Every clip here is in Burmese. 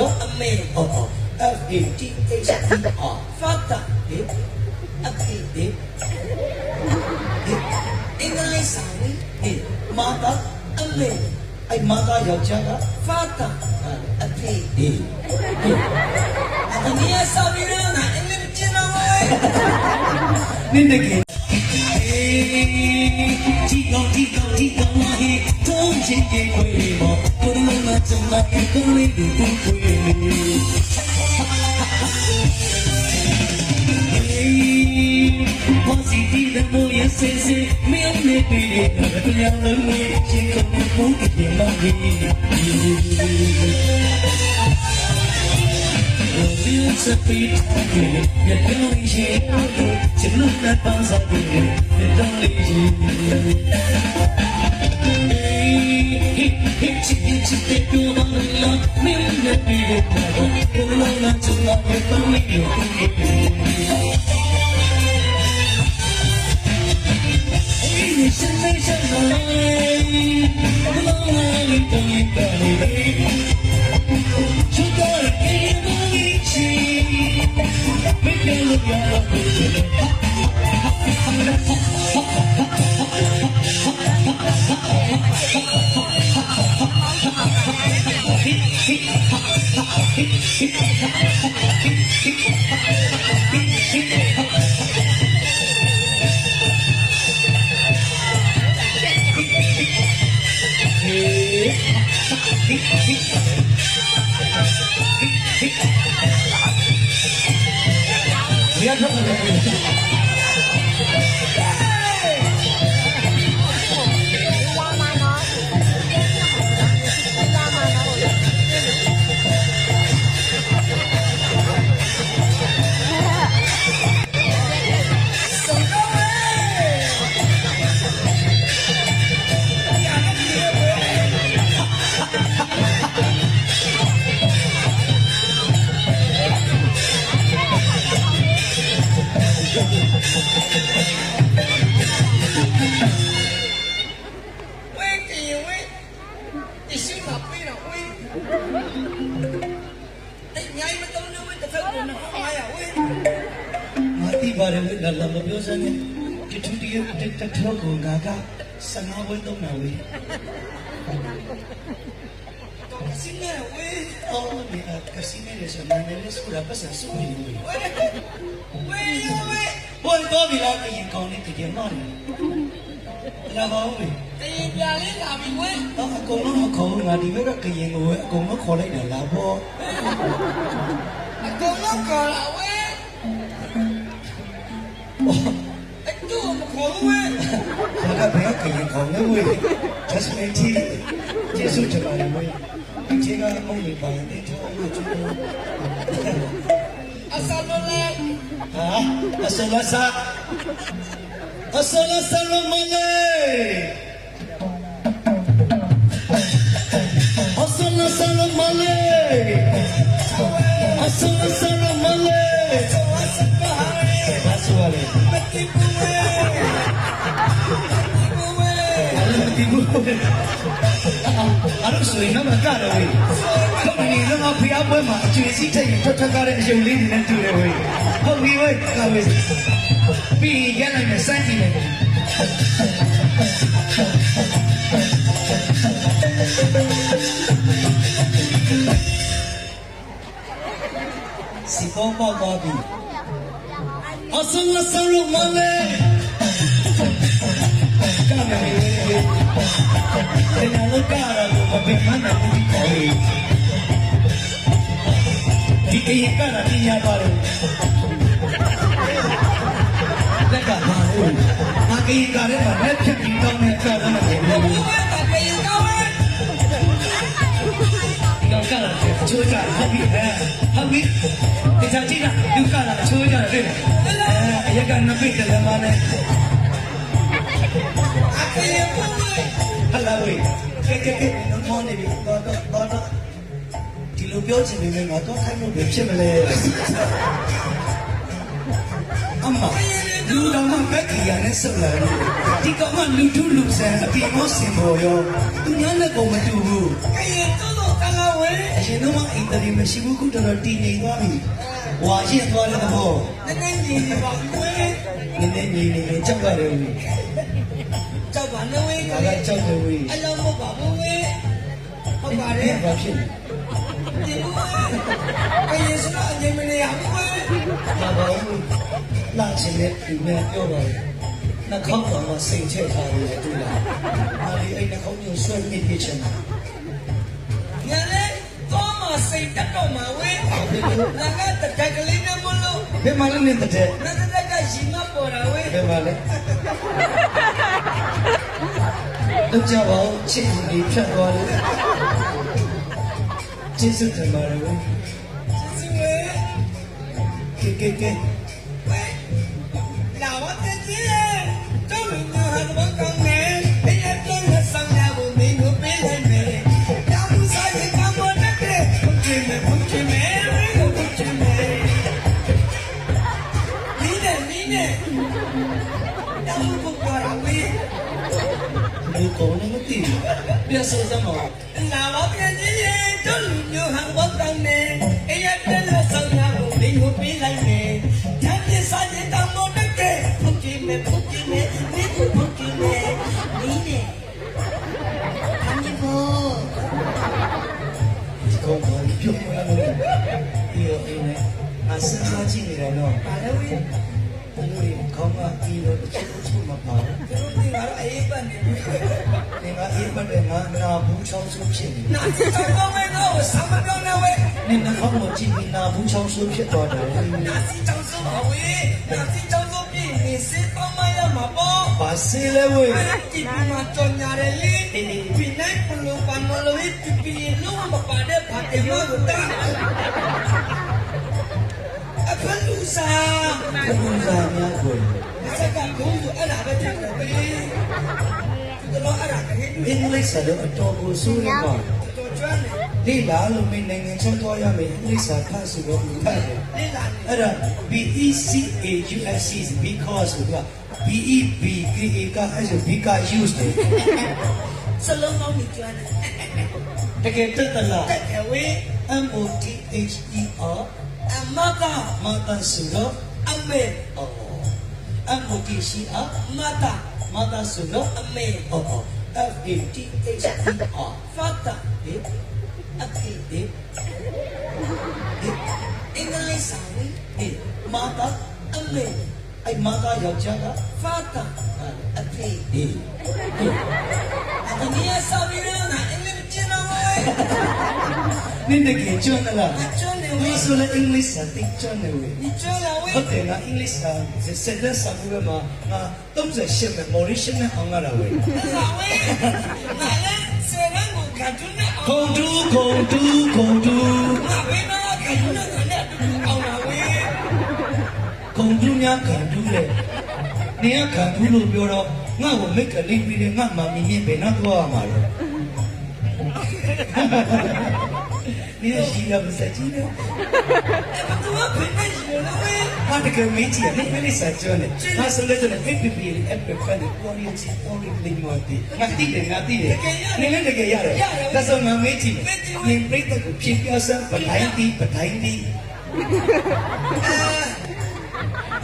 နော်အမေဟောဟော F A T H E R ဖတ်တာဟေးအဖေဟေးဟေးအင်္ဂလိပ်စာဝင်ဟေးမာတာအမေအဲ့မာတာယောက်ျားကဖတ်တာအဖေဟေးဟေးအမေရစာပြီးတော့ငါအင်္ဂလိပ်ကျင်းတော့ဝဲနင်းတကယ်ဒီကောင်ဒီကော မချုံလာကိုလေးကို for me you Hey, Kick, kick, kick, kick, kick, kick, kick. လာလာမပြောစမ်းနဲ့တထူတရတတထောကိုငါက15ဝင်းသုံးတာဝေးတော့စင်းနေဝဲအော်ဒီကကစီနေရဆိုနာနေလက်စကူလာပတ်စံစုနေဝေးဝဲဝဲဝဲဘောတော့ဒီလားကရင်ကောင်းနေတကယ်မှတယ်လာပါဦးဝေးတရင်ပြလေးလာပြီဝဲတော့အကုန်လုံးမခေါ်ဘူးငါဒီဘက်ကကရင်ကိုအကုန်လုံးခေါ်လိုက်တာလာဘောအကုန်လုံးကော ဘာကဘယ်ကရင်ကောင်းလဲဝေး just like tea ကျေးဇူးတင်ပါတယ်ဝေးဒီချက်ကမုန်းနေပါရင်တဲ့ချောင်းလို့ချူလို့အဆလလဲဟာအစလဆာအစလဆာရမလေးအစလဆာရမလေးအစလဆာရမလေးဘာဆိုရလဲမတိဘူးဝဲ အဲ့လိုဒီဘူးအဲ့လိုဆိုရင်တော့မကတော့ဝေးခုန်နေတော့ဖျားပွဲမှာအကျွေးစီးထက်ရင်ထွက်ထွက်ကားတဲ့အယုံလေးတွေနဲ့တူတယ်ဝေးဟုတ်ပြီဝေးကဝေးပြီးရနိုင်မယ်စမ်းကြည့်လိုက်စီပေါ်ပေါ်သွားပြီအစလဆရမလေးကမ်းမယ်ဒီနာလ ကာရာကိုမပြမနာဘူးခေါ်ဒီကေကရာပြရပါတယ်လက်ကပါလို့အကေကရဲမှာလက်ဖြတ်ပြီးတော့နဲ့ကြောက်တယ်လို့ဘူးဝဲတကယ်ကောင်းဝဲတော့ကလာချိုးကြဟုတ်ပြီ ဟဲ့ဟုတ်ပြီဒီချာကြည့်လားလူကလာချိုးကြတယ်အဲအရကနပိတ်တယ်မနဲ့အကေဘူးဝဲဟလာဝေးကဲကဲကဲနော်မောနေပြီတော့တော့တော့ဒီလိုပြောချင်နေမယ်ငါတော့ခိုင်းလို့ပဲဖြစ်မလဲအမလူတော်မဘက်ကီရနဲ့ဆက်လာလို့ဒီကောင်ကလူထုလူဆန်အပြင်မစင်ပေါ်ရောသူများနဲ့ပုံမတူဘူးကဲတော့တော့ကလာဝဲအရရှင်တော့မှအိမ်တရီမရှိဘူးခုတော်တော်တည်နေသွားပြီ ဝါရင်သွားတဲ့သဘောနည်းနည်းညီညီပါဝေးနည်းနည်းညီနေနေကြောက်ရတယ်ဝေးကြောက်ပါနဲ့ဝေးဒါကကြောက်တယ်ဝေးအလုံးမပါဘူးဝေးဟုတ်ပါတယ်ဘာဖြစ်လဲဒီဝေးအရင်စတော့အရင်မနေရဘူးဝေးဒါပါဘူးလာချင်တဲ့ဒီမဲ့ပြောပါဦးနှာခေါင်းပေါ်မှာစိတ်ချက်ထားရတယ်တွေ့လားအားလေးအဲ့နှာခေါင်းကိုဆွဲမိပြချင်တာညလေတော့ မစိတ်တက်တော့မှာဝေးငါကတက်ကကလေးနဲ့မလို့ဘယ်မှာလဲနေတဲ့တဲ့ငါတက်ကရှင်မပေါ်တာဝေးဘယ်မှာလဲတော့ကြပါဦးချစ်နေဖြတ်သွားလို့ကျေးဇူးတင်ပါတယ်ဝေးစီဝေးကဲကဲကဲ ဒီကောင်းနေမသိဘူးပြတ်စေစမ်းပါလာဝတ်တဲ့ကြီးတော့လူမျိုးဟန်ဝတ်ကောင်းနေအဲ့ရတဲ့ဆောင်ရဖို့မင်းတို့ပေးလိုက်မယ်တမ်းပြစားရင်တောင်းဖို့တဲ့ဘုချင်မယ်ဘုချင်မယ်မင်းတို့ဘုချင်မယ်နီးနေအမြင်ဖို့ဒီကောင်းပါပြုံးလာလို့ဒီရောအင်းနဲ့အစမ်းစားကြည့်နေတယ်နော်ပါလေ ဝေးဘယ်လိုလဲကောင်းမှဒီလိုတစ်ချက်တစ်ချက်မပါဘူးတို့ဒီကတော့အေးပတ်နေပြီနေကအေးပတ်တယ်ငါနာဘူးချောင်းဆိုးဖြစ်နေနာစီတော့ကောင်းမဲ့တော့ဆမ်းမပြောနဲ့ဝေးနေနှာခေါင်းကိုကြည့်ပြီးနာဘူးချောင်းဆိုးဖြစ်သွားတယ်နာစီတောင်စိုးပါဝေးနာစီတောင်စိုးပြီနေစေပေါင်းမရမှာပေါ့ဘာစေးလဲဝေးအဲ့ဒီမှာကြောင်ညာတယ်လေဒီနိုင်ပလူပန်မလို့ပြပြလုံးမပါတဲ့ဘာတေရောတာအဖလူစာဘုရားများကိုစကကုန်းဆိုအဲ့ဒါပဲတက်တယ်ပဲဒီတော့အဲ့ဒါကလေးအင်္ဂလိပ်စာတော့ အတော်ကိုဆိုးနေပါတော်ကျွမ်းတယ်လေလာလို့မင်းနိုင်ငံချောသွားရမယ်အင်္ဂလိပ်စာဖတ်ဆိုတော့မဖတ်ဘူးလေးလာနေအဲ့ဒါ B E C A U S C because ဆိုတာ B E B K A ကအဲ့ဒါ B က use တယ်စလုံးကောင်းနေကျွမ်းတယ်တကယ်တက်တလားတက်တယ်ဝေး M O T H E R အမကမတန်ဆိုတော့အမေအော် M O T C R မတာမတန်ဆိုတော့အမေအော်အော် F A T H E R ဖတ်တာဟေးအကေဟေးဟေးအင်္ဂလိပ်စာဝေးဟေးမတာအမေအဲ့မတာယောက်ျားကဖတ်တာအဖေဟေးအမေရစာပြီးတော့ ငါအင်္ဂလိပ်ကျင်းတော့ဝေးနင်းတကယ်ကျွမ်းသလားကျွမ်းနေဝီဝေးဆိုလည်းအင်္ဂလိပ်စာသိကျွမ်းနေဝေး你ကျွမ်းလာဝေးဟုတ်တယ်ငါအင်္ဂလိပ်စာစက်လက်စာပြီးမှငါ38ပဲမော်ရီရှင်းနဲ့အောင်ရတာဝေးလာဝေးငါလည်းစေရန်ကိုကတ်နေအောင်ခုံတူးခုံတူးခုံတူးငါဘယ်မှာကတ်နေတယ်အောင်လာဝေးခုံတူးများခံတူးလေနေရခံတူးလို့ပြောတော့ငါ့ကိုမိတ်ကလေးပြီးတယ်ငါမှမင်းရင်ဘယ်တော့သွားရမှာလဲ နေရရှိရမစကြည့်နဲ့အဲ့ဘာသူကဘယ်နဲ့ရှိလဲဝေးဟာတကယ်မင်းကြီးနေမလေးစာကျွန်းနေငါဆိုလည်းကျွန်တော် FPP လေး FPP လေးပေါ်ရချီပေါ်ရလေးညောတီငါတိတယ်ငါတိတယ်နေလည်းတကယ်ရတယ်ဒါဆိုငါမေးကြည့်နေပြိတ္တကိုဖြည့်ပြစမ်းပတိုင်းတီပတိုင်းတီ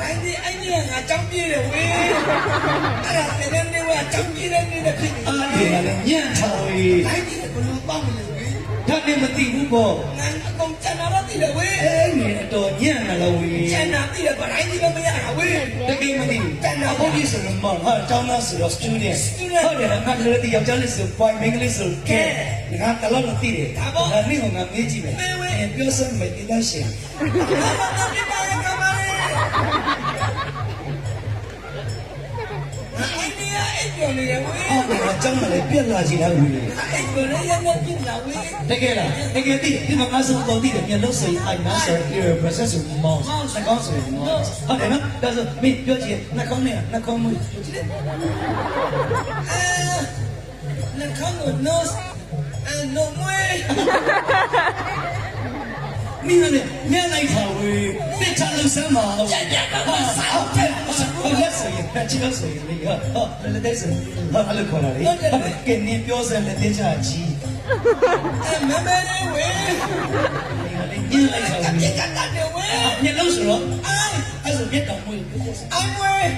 အဲ့ဒီအဲ့ဒီငါကြောင်းပြေးတယ်ဝေးအဲ့ဒါတဲ့နေဝါကြောင်းပြေးတဲ့နေတဲ့ဖြစ်နေအားရလည်းညံ့ထားဝေးအဲ့ဒီဘလူပေါင်းမလို့ဝေး ဒါနဲ့မသိဘူးပေါ့ငါအကုန်ကျန်တော့တည်တယ်ဝေးအဲ့နေတော့ညံ့လာလို့ဝေးကျန်တာတည်တယ်ဗတိုင်းဒီမမရတာဝေးတကယ်မသိဘူးတန်တာဘုန်းကြီးဆိုတော့မဟာကျောင်းသားဆိုတော့ student ဟုတ်တယ်ငါကလေးတယောက်ျားလေးဆို point မိန်းကလေးဆိုကဲငါတလောက်တော့သိတယ်ဒါနေ့ကငါမေးကြည့်မယ်ပြောစမ်းမယ်ဒီလားရှင် အဲ့ဒီလေဝေးအော်ငါကျောင်းမှာလည်းပြက်လာကြည့်လားဝေးအဲ့ဒီလေရနေပြင်လာဝေးတကယ်လားတကယ်သိဒီမှာငါဆိုတော့သိတယ်မျက်လုံးဆိုရင် I master ear process of mouse နှကောင်းဆိုရင် mouse ဟုတ်တယ်နော်ဒါဆိုမင်းပြောကြည့်နှကောင်းနဲ့နှကောင်းမှုပြောကြည့်အဲနခံနို nose and no way မင်းလည်းညံ့လိုက်တာဝေးတစ်ချလို့စမ်းပါဦးညညကမဆောက်တယ်ဟုတ် လက်ဆိုရင်ချစ်လို့ဆိုရင်လေဟုတ်လက်တဲ့ဆိုဟုတ်အဲ့လိုခေါ်တာလေကဲနင်ပြောစမ်းလက်တဲ့ချာကြီးအဲမမဲလေးဝေးညင်းလိုက်ဆောင်ပြက်ကတတ်တယ်ဝေးညက်လို့ဆိုတော့အိုင်အဲ့ဆိုမျက်တောင်မွေးလို့ပြောစအိုင်ဝေး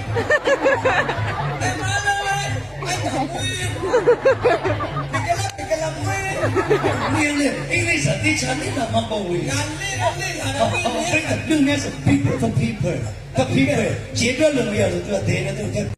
အဲမမဲလေးအိုင်တော်ဝေးဒီကလာဒီကလာ ဝေးမြင်လေအင်္ဂလိပ်စာတိချာနေတာမပေါ့ဝေးငါလေးလေးလာတော့ဝေး Oh, oh, oh, look, that's people for people. For people. ရေတွက်လို့မရဘူးသူကဒဲနေတယ်